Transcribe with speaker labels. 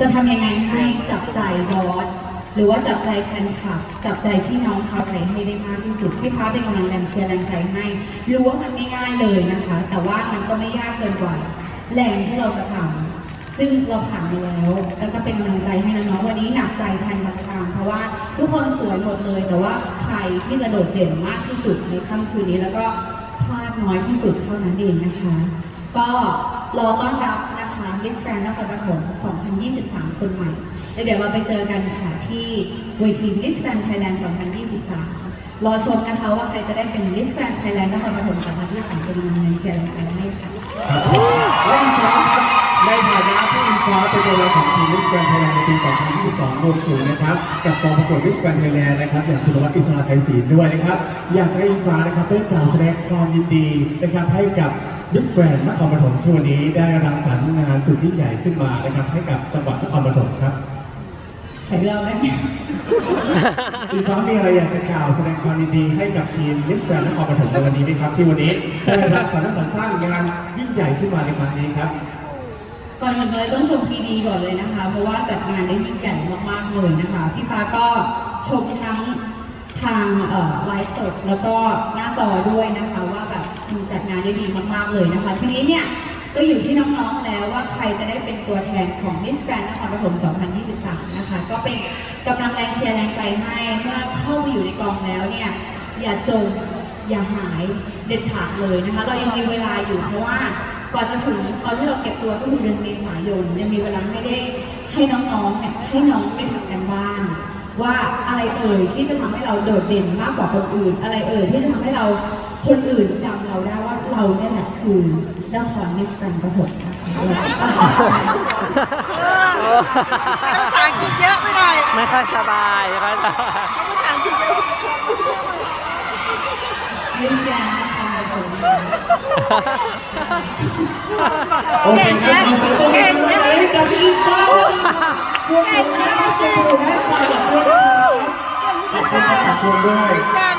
Speaker 1: จะทำยังไงให้จับใจบอสหรือว่าจับใจแฟนคลับจับใจพี่น้องชาวไทยให้ได้มากที่สุดพี่ฟ้าเป็นกำลังแรงเชียร์แรงใจให้รู้ว่ามันไม่ง่ายเลยนะคะ แต่ว่ามันก็ไม่ยากเกินกว่าแรงที่เราจะทำซึ่งเราผ่านมาแล้ว แล้วก็เป็นกำลังใจให้น้องๆวันนี้หนักใจแทนบางทางเพราะว่าทุกคนสวยหมดเลย แต่ว่าใครที่จะโดดเด่นมากที่สุดในค่ำคืนนี้แล้วก็พลาดน้อยที่สุดเท่านั้นเองนะคะ ก็ รอต้อนรับนะคะมิสแกรนด์นครปฐม2023 คนใหม่ แล้วเดี๋ยวเราไปเจอกันค่ะที่เวทีมิสแกรนด์ไทยแลนด์2023 รอชมนะคะว่าใครจะได้เป็นมิสแกรนด์ไทยแลนด์นครปฐม2023เป็นกำลังเชียร์แรงใจให้ค่ะ
Speaker 2: ครับผมและอินฟ้าครับในฐานะที่อินฟ้าเป็นตัวแทนของทีม Miss Grand Thailand ในปี 2022รวมถึงนะครับกับกองประกวด Miss Grand Thailand นะครับอย่างคุณวัฒน์อิสระไทยศรีด้วยนะครับอยากจะให้อินฟ้านะครับได้กล่าวแสดงความยินดีนะครับให้กับ Miss Grand นครปฐมที่วันนี้ได้รังสรรค์งานสุดยิ่งใหญ่ขึ้นมานะครับให้กับจังหวัดนครปฐมครับ
Speaker 1: ใครเล่าได้ไหม
Speaker 2: อินฟ้ามีอะไรอยากจะกล่าวแสดงความยินดีให้กับทีม Miss Grand นครปฐมในวันนี้ไหมครับ ที่วันนี้ได้รังสรรค์และสรรสร้างงานยิ่งใหญ่ขึ้นมาในครั้งนี้ครับ
Speaker 1: ก่อนอื่นเลยต้องชมพีดีก่อนเลยนะคะ เพราะว่าจัดงานได้ยิ่งใหญ่มากๆเลยนะคะพี่ฟ้าก็ชมทั้งทางไลฟ์สดแล้วก็หน้าจอด้วยนะคะว่าแบบ จัดงานได้ดีมากๆเลยนะคะ ทีนี้เนี่ยก็อยู่ที่น้องๆแล้วว่าใครจะได้เป็นตัวแทนของ Miss Grand นครปฐม 2023 นะคะ ก็เป็นกำลังแรงเชียร์แรงใจให้เมื่อเข้าไปอยู่ในกองแล้วเนี่ยอย่าจมอย่าหายเด็ดขาดเลยนะคะ เรายังมีเวลาอยู่เพราะว่ากว่าจะถึงตอนที่เราเก็บตัวก็คือเดือนเมษายนยังมีเวลาให้ได้ให้น้องๆเนี่ยให้น้องได้ทำกันบ้านว่าอะไรเอ่ยที่จะทำให้เราโดดเด่นมากกว่าคนอื่น อะไรเอ่ยที่จะทำให้เรา คนอื่นจำเราได้ว่าเราเนี่ยแหละคือนครมิสแกรนด์ประถมนะคะ
Speaker 3: ภาษาอังกฤษเยอะไปหน่อย
Speaker 4: ไม่ค่อยสบายไม่ค่อยสบาย
Speaker 3: ภาษาอังกฤษเยอะ
Speaker 1: มิสแกรนด์นครปฐม
Speaker 2: โอเคครับขอเสียงปรบมือให้กับพี่ฟ้าพวกเราและชมพูและชาวบ้านด้วยนะครับขอบคุณภาษาคนด้วย